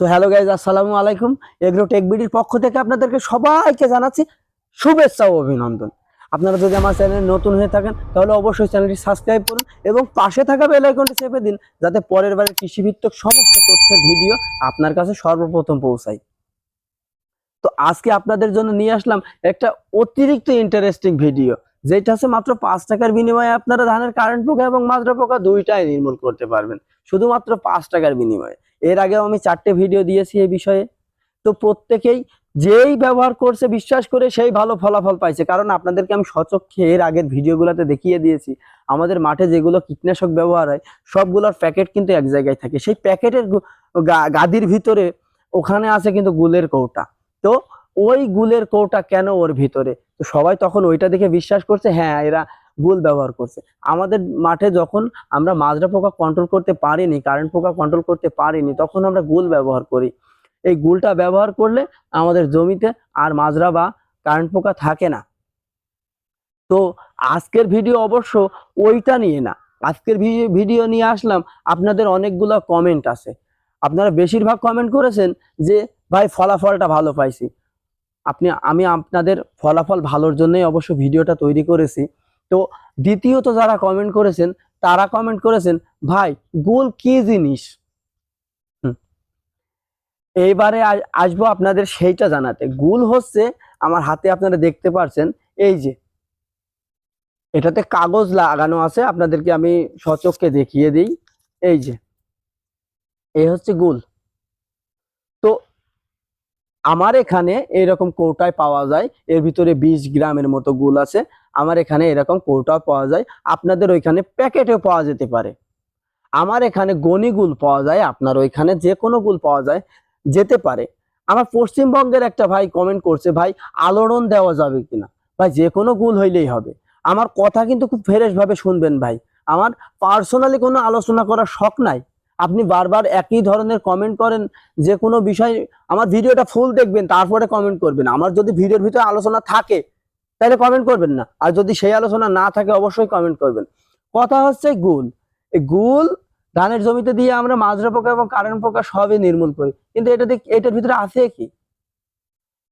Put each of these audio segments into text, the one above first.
So hello guys আসসালামু আলাইকুম। Agro take বিডির পক্ষ থেকে আপনাদেরকে সবাইকে জানাচ্ছি শুভেচ্ছা ও অভিনন্দন। আপনারা যদি আমার চ্যানেলে নতুন হয়ে থাকেন, তাহলে অবশ্যই চ্যানেলটি সাবস্ক্রাইব করুন এবং পাশে থাকা বেল আইকনটি চেপে দিন, যাতে পরের বারে কৃষিভিত্তক সমস্ত তথ্যের ভিডিও আপনার কাছে সর্বপ্রথম পৌঁছায়। তো আজকে আপনাদের জন্য নিয়ে আসলাম একটা অতিরিক্ত ইন্টারেস্টিং ভিডিও যেটা হচ্ছে মাত্র পাঁচ টাকার বিনিময়ে আপনারা ধানের কারেন্ট পোকা এবং মাজরা পোকা দুইটাই নির্মূল করতে পারবেন। শুধুমাত্র পাঁচ টাকার বিনিময়ে। এর আগেও আমি চারটে ভিডিও দিয়েছি এই বিষয়ে। তো প্রত্যেকেই যেই ব্যবহার করছে, বিশ্বাস করে সেই ভালো ফলাফল পাইছে। কারণ আপনাদেরকে আমি সচক্ষে এর আগের ভিডিওগুলোতে দেখিয়ে দিয়েছি। আমাদের মাঠে যেগুলো কীটনাশক ব্যবহার হয়, সবগুলোর প্যাকেট কিন্তু এক জায়গায় থাকে। সেই প্যাকেটের গাদির ভিতরে, ওখানে আছে কিন্তু গুলের কৌটা। তো ওই গুলের কৌটা কেন ওর ভিতরে? তো সবাই তখন ওইটা দেখে বিশ্বাস করছে হ্যাঁ এরা গুল ব্যবহার করছে। আমাদের মাঠে যখন আমরা মাজরা পোকা কন্ট্রোল করতে পারিনি কারেন্ট পোকা কন্ট্রোল করতে পারিনি, তখন আমরা গুল ব্যবহার করি। এই গুলটা ব্যবহার করলে আমাদের জমিতে আর মাজরা বা কারেন্ট পোকা থাকে না। তো আজকের ভিডিও অবশ্য ওইটা নিয়ে না। আজকের ভিডিও নিয়ে আসলাম, আপনাদের অনেকগুলো কমেন্ট আছে। আপনারা বেশিরভাগ কমেন্ট করেছেন যে, ভাই, ফলাফলটা ভালো পাইছি। আপনি, আমি আপনাদের ফলাফল ভালোর জন্যই অবশ্য ভিডিওটা তৈরি করেছি। তো দ্বিতীয়ত যারা কমেন্ট করেছেন, তারা কমেন্ট করেছেন, ভাই, গোল কি জিনিস। এইবারে আসব আপনাদের সেইটা জানাতে। গুল হচ্ছে, আমার হাতে আপনারা দেখতে পারছেন, এই যে। এটাতে কাগজ লাগানো আছে, আপনাদেরকে আমি সচককে দেখিয়ে দিই। এই যে। এই হচ্ছে গুল। তো আমার এখানে এরকম কৌটায় পাওয়া যায়। এর ভিতরে বিশ গ্রামের মতো গুল আছে। আমার এখানে এরকম কৌটাও পাওয়া যায়। আপনাদের ওইখানে প্যাকেটেও পাওয়া যেতে পারে। আমার এখানে গনি গুল পাওয়া যায়। আপনার ওইখানে যে কোনো গুল পাওয়া যায়, যেতে পারে। আমার পশ্চিমবঙ্গের একটা ভাই কমেন্ট করছে, ভাই, আলোড়ন দেওয়া যাবে কিনা? ভাই, যে কোনো গুল হইলেই হবে। আমার কথা কিন্তু খুব ফ্রেশ ভাবে শুনবেন ভাই। আমার পার্সোনালি কোনো আলোচনা করার শখ নাই। আপনি বারবার একই ধরনের কমেন্ট করেন, যে কোনো বিষয়, আমার ভিডিওটা ফুল দেখবেন, তারপরে কমেন্ট করবেন। আমার যদি ভিডিওর ভিতরে আলোচনা থাকে, তাহলে কমেন্ট করবেন না। আর যদি সেই আলোচনা না থাকে, অবশ্যই কমেন্ট করবেন। কথা হচ্ছে গুল। এই গুল ধানের জমিতে দিয়ে আমরা মাজরা পোকা এবং কারেন্ট পোকা সবই নির্মূল করি। কিন্তু এটা দেখ, এটার ভিতরে আছে কি?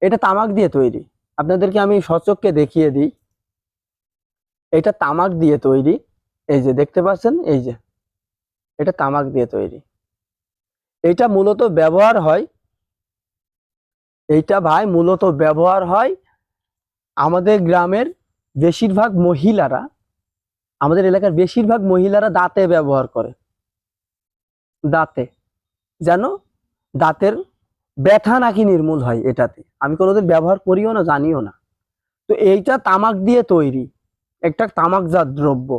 এটা তামাক দিয়ে তৈরি। আপনাদেরকে আমি সচককে দেখিয়ে দিই। এটা তামাক দিয়ে তৈরি। এই যে, দেখতে পাচ্ছেন? এই যে। এটা তামাক দিয়ে তৈরি। এটা মূলত ব্যবহার হয়, এইটা ভাই মূলত ব্যবহার হয় আমাদের গ্রামের বেশিরভাগ মহিলারা, আমাদের এলাকার বেশিরভাগ মহিলারা দাঁতে ব্যবহার করে। দাঁতে। যেন দাঁতের ব্যথা নাকি নির্মূল হয় এটাতে। আমি কোনোদিন ব্যবহার করিও না, জানিও না। তো এইটা তামাক দিয়ে তৈরি, একটা তামাকজাত দ্রব্য।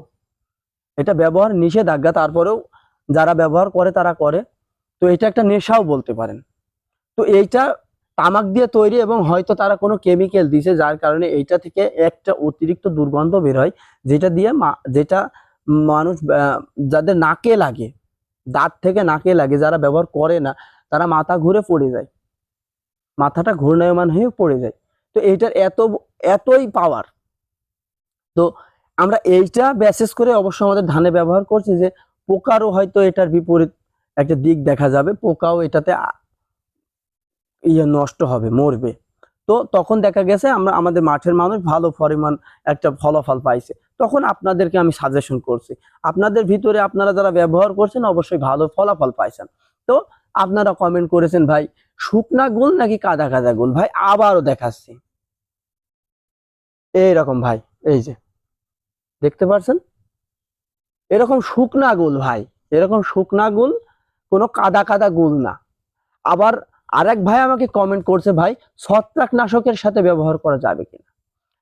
এটা ব্যবহার নিষেধাজ্ঞা, তারপরেও যারা ব্যবহার করে তারা করে। তো এটা একটা নেশাও বলতে পারেন। তো এইটা তামাক দিয়ে তৈরি এবং হয়তো তারা কোনো কেমিক্যাল দিছে যার কারণে এইটা থেকে একটা অতিরিক্ত দুর্গন্ধ বের হয়, যেটা দিয়ে যেটা মানুষ যাদের নাকে লাগে, দাঁত থেকে নাকে লাগে, যারা ব্যবহার করে না, তারা মাথা ঘুরে পড়ে যায়। মাথাটা ঘূর্ণায়মান হয়ে পড়ে যায়। তো এইটার এত, এতই পাওয়ার তো আমরা এইটা ব্যাসেস করে অবশ্য আমাদের ধানে ব্যবহার করছি যে পোকারও হয়তো এটার বিপরীত একটা দিক দেখা যাবে, পোকাও এটাতে ইয়ে নষ্ট হবে, মরবে। তো তখন দেখা গেছে আমরা, আমাদের মাঠের মানুষ ভালো পরিমাণ একটা ফলাফল পাইছে। তখন আপনাদেরকে আমি সাজেশন করছি, আপনাদের ভিতরে আপনারা যারা ব্যবহার করছেন অবশ্যই ভালো ফলাফল পাইছেন। তো আপনারা কমেন্ট করেছেন, ভাই, শুকনা গোল নাকি কাদা কাদা গোল? ভাই, আবারও দেখাচ্ছি। এইরকম, ভাই, এই যে, দেখতে পাচ্ছেন এরকম শুকনা গোল ভাই, এরকম শুকনা গোল, কোনো কাদা কাদা গোল না। আবার আরেক ভাই আমাকে কমেন্ট করছে, ভাই, ছত্রাকনাশকের সাথে ব্যবহার করা যাবে কিনা?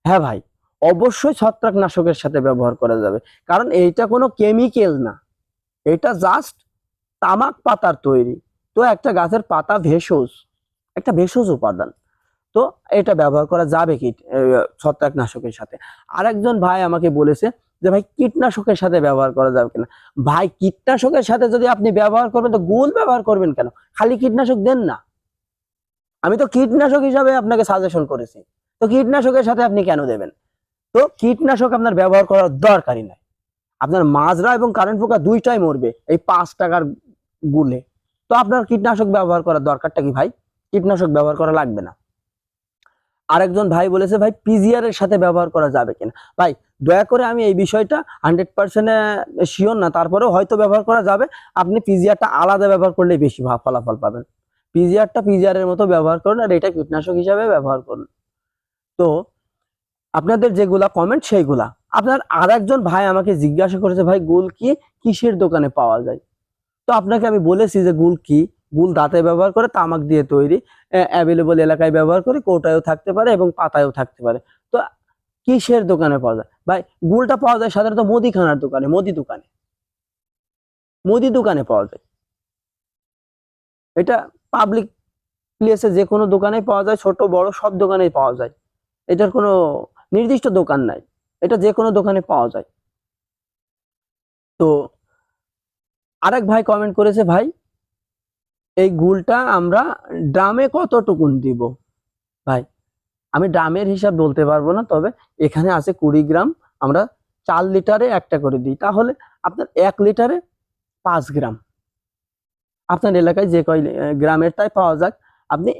হ্যাঁ ভাই, অবশ্যই ছত্রাকনাশকের সাথে ব্যবহার করা যাবে। কারণ এইটা কোনো কেমিক্যাল না। এটা জাস্ট তামাক পাতার তৈরি। তো একটা গাছের পাতা ভেষজ, একটা ভেষজ উপাদান। তো এটা ব্যবহার করা যাবে কি ছত্রাকনাশকের সাথে? আরেকজন ভাই আমাকে বলেছে যে ভাই কীটনাশকের সাথে ব্যবহার করা যাবে কিনা? ভাই, কীটনাশকের সাথে যদি আপনি ব্যবহার করবেন তো গোল ব্যবহার করবেন কেন? খালি কীটনাশক দেন না। আমি তো কীটনাশক হিসাবে আপনাকে সাজেশন করেছি। তো কীটনাশকের সাথে আপনি কেন দেবেন? তো কীটনাশক আপনার ব্যবহার করার দরকারই নাই। আপনার মাজরা এবং কারেন্ট পোকা দুইটাই মরবে এই পাঁচ টাকার গুলে তো আপনার কীটনাশক ব্যবহার করার দরকারটা কি ভাই? কীটনাশক ব্যবহার করা লাগবে না। আরেকজন ভাই বলেছে, ভাই পিজিআর এর সাথে ব্যবহার করা যাবে কিনা? ভাই দয়া করে আমি এই বিষয়টা হান্ড্রেড পার্সেন্ট শিওর না, তারপরেও হয়তো ব্যবহার করা যাবে। আপনি পিজিআরটা আলাদা ব্যবহার করলে বেশি ফলাফল পাবেন। পিজিআরটা পিজিআর এর মতো ব্যবহার করুন আর এটা কীটনাশক হিসাবে ব্যবহার করুন। তো আপনাদের যেগুলা কমেন্ট সেইগুলা। আপনার আর একজন ভাই আমাকে জিজ্ঞাসা করেছে, ভাই, গুল কি? কিসের দোকানে পাওয়া যায়? তো আপনাকে আমি বলেছি যে, গুল কি? গুল দাঁতে ব্যবহার করে তামাক দিয়ে তৈরি অ্যাভেলেবল এলাকায় ব্যবহার করে কোটায়ও থাকতে পারে এবং পাতায়ও থাকতে পারে। তো কিসের দোকানে পাওয়া যায়? ভাই, গুলটা পাওয়া যায় সাধারণত মুদিখানার দোকানে, মুদি দোকানে। মুদি দোকানে পাওয়া যায়। এটা পাবলিক প্লেসে যে কোনো দোকানে পাওয়া যায়, ছোট, বড়, সব দোকানেই পাওয়া যায়। এটার কোনো নির্দিষ্ট দোকান নাই। এটা যে কোনো দোকানে পাওয়া যায়। তো আরেক ভাই কমেন্ট করেছে, ভাই, এই গুলটা আমরা ড্রামে কতটুকুন দিব? ভাই আমি ড্রামের হিসাব বলতে পারব না, তবে এখানে আছে কুড়ি গ্রাম, আমরা চার লিটারে একটা করে দিই। তাহলে আপনার এক লিটারে পাঁচ গ্রাম। আপনার এলাকায় যে কয় গ্রামের তাই পাওয়া যাক, আপনি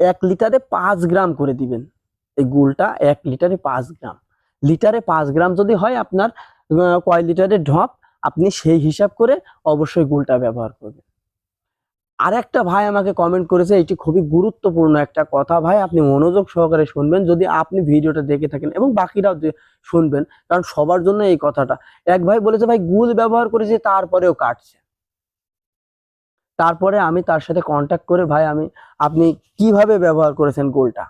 এক লিটারে পাঁচ গ্রাম করে দিবেন। এই গুলটা এক লিটারে পাঁচ গ্রাম। লিটারে পাঁচ গ্রাম যদি হয় আপনার কয় লিটারের ঢপ, আপনি সেই হিসাব করে অবশ্যই গুলটা ব্যবহার করবেন। আর একটা ভাই আমাকে কমেন্ট করেছে এটি খুবই গুরুত্বপূর্ণ একটা কথা ভাই, আপনি মনোযোগ সহকারে শুনবেন, যদি আপনি ভিডিওটা দেখে থাকেন এবং বাকিরাও শুনবেন, কারণ সবার জন্য এই কথাটা। এক ভাই বলেছে, ভাই গুল ব্যবহার করেছে, তারপরেও কাটছে। তারপরে আমি তার সাথে কন্ট্যাক্ট করে, ভাই, আমি, আপনি কীভাবে ব্যবহার করেছেন গোলটা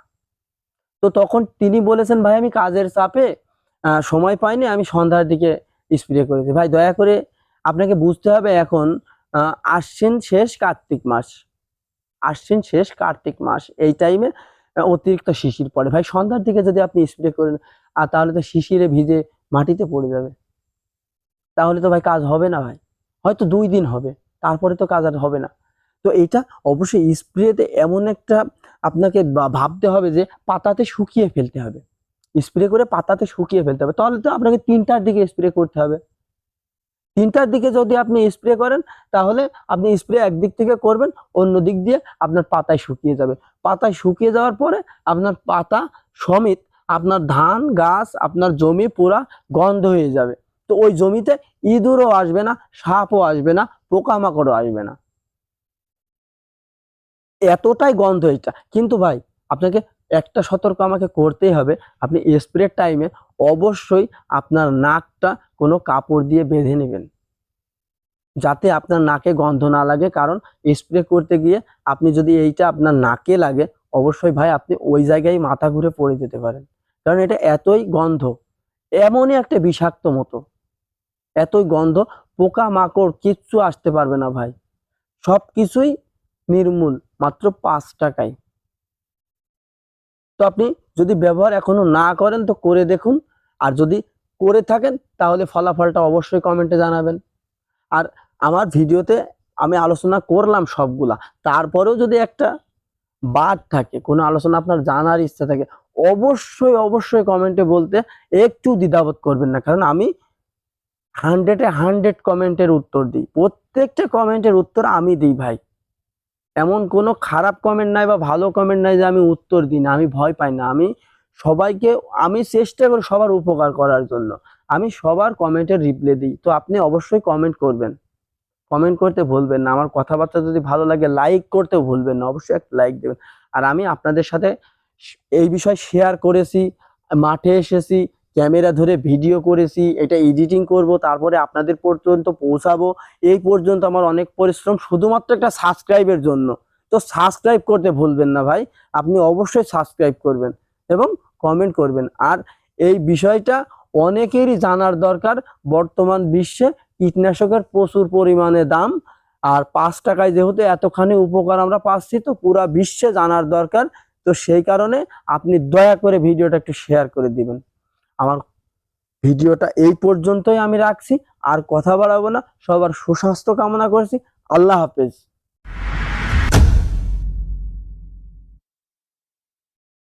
তো তখন তিনি বলেছেন, ভাই, আমি কাজের চাপে সময় পাইনি, আমি সন্ধ্যার দিকে স্প্রে করেছি। ভাই, দয়া করে আপনাকে বুঝতে হবে এখন আশ্বিন শেষ কার্তিক মাস। আশ্বিন শেষ কার্তিক মাস। এই টাইমে অতিরিক্ত শিশির পড়ে। ভাই, সন্ধ্যার দিকে যদি আপনি স্প্রে করেন আর তাহলে তো শিশিরে ভিজে মাটিতে পড়ে যাবে। তাহলে তো ভাই কাজ হবে না ভাই। হয়তো দুই দিন হবে, তারপরে তো কাজ আর হবে না। তো এটা অবশ্যই স্প্রেতে এমন একটা আপনাকে ভাবতে হবে যে পাতাতে শুকিয়ে ফেলতে হবে। স্প্রে করে পাতাতে শুকিয়ে ফেলতে হবে। তাহলে তো আপনাকে তিনটার দিকে স্প্রে করতে হবে। তিনটার দিকে যদি আপনি স্প্রে করেন, তাহলে আপনি স্প্রে একদিক থেকে করবেন, অন্য দিক দিয়ে আপনার পাতায় শুকিয়ে যাবে। পাতায় শুকিয়ে যাওয়ার পরে আপনার পাতা সমেত আপনার ধান, গাছ, আপনার জমি পুরা গন্ধ হয়ে যাবে। তো ওই জমিতে ইঁদুরও আসবে না, সাপও আসবে না, পোকামাকড়ও আসবে না। এতটাই গন্ধ এটা। কিন্তু ভাই, আপনাকে একটা সতর্ক আমাকে করতেই হবে। আপনি স্প্রের টাইমে অবশ্যই আপনার নাকটা কোনো কাপড় দিয়ে বেঁধে নেবেন। যাতে আপনার নাকে গন্ধ না লাগে, কারণ স্প্রে করতে গিয়ে আপনি যদি এইটা আপনার নাকে লাগে, অবশ্যই ভাই আপনি ওই জায়গায় মাথা ঘুরে পড়ে যেতে পারেন। কারণ এটা এতই গন্ধ, এমনই একটা বিষাক্ত মতো। এতই গন্ধ পোকা মাকড় কিচ্ছু আসতে পারবে না ভাই। সব কিছুই নির্মূল, মাত্র পাঁচ টাকায়। তো আপনি যদি ব্যবহার এখনও না করেন, তো করে দেখুন। আর যদি করে থাকেন, তাহলে ফলাফলটা অবশ্যই কমেন্টে জানাবেন। আর আমার ভিডিওতে আমি আলোচনা করলাম সবগুলা, তারপরেও যদি একটা বাদ থাকে, কোনো আলোচনা আপনার জানার ইচ্ছা থাকে, অবশ্যই অবশ্যই কমেন্টে বলতে একটু দ্বিধাবোধ করবেন না, কারণ আমি হান্ড্রেডে হান্ড্রেড কমেন্টের উত্তর দিই। প্রত্যেকটা কমেন্টের উত্তর আমি দিই ভাই। এমন কোনো খারাপ কমেন্ট নাই বা ভালো কমেন্ট নাই যে আমি উত্তর দিই না, আমি ভয় পাই না। আমি সবাইকে, আমি চেষ্টা করি সবার উপকার করার জন্য। আমি সবার কমেন্টের রিপ্লাই দিই। তো আপনি অবশ্যই কমেন্ট করবেন। কমেন্ট করতে ভুলবেন না। আমার কথাবার্তা যদি ভালো লাগে লাইক করতেও ভুলবেন না। অবশ্যই একটা লাইক দেবেন। আর আমি আপনাদের সাথে এই বিষয় শেয়ার করেছি, মাঠে এসেছি ক্যামেরা ধরে ভিডিও করেছি, এটা এডিটিং করব, তারপরে আপনাদের পর্যন্ত পৌঁছাবো। এই পর্যন্ত আমার অনেক পরিশ্রম, শুধুমাত্র একটা সাবস্ক্রাইবের জন্য। তো সাবস্ক্রাইব করতে ভুলবেন না ভাই। আপনি অবশ্যই সাবস্ক্রাইব করবেন। এবং কমেন্ট করবেন। আর এই বিষয়টা অনেকেরই জানার দরকার, বর্তমান বিশ্বে কীটনাশকের প্রচুর পরিমাণে দাম, আর পাঁচ টাকায় যেহেতু এতখানি উপকার আমরা পাচ্ছি, তো পুরা বিশ্বে জানার দরকার। তো সেই কারণে আপনি দয়া করে ভিডিওটা একটু শেয়ার করে দিবেন। আমার ভিডিওটা এই পর্যন্তই আমি রাখছি, আর কথা বাড়াবো না। সবার সুস্বাস্থ্য কামনা করছি। আল্লাহ হাফেজ।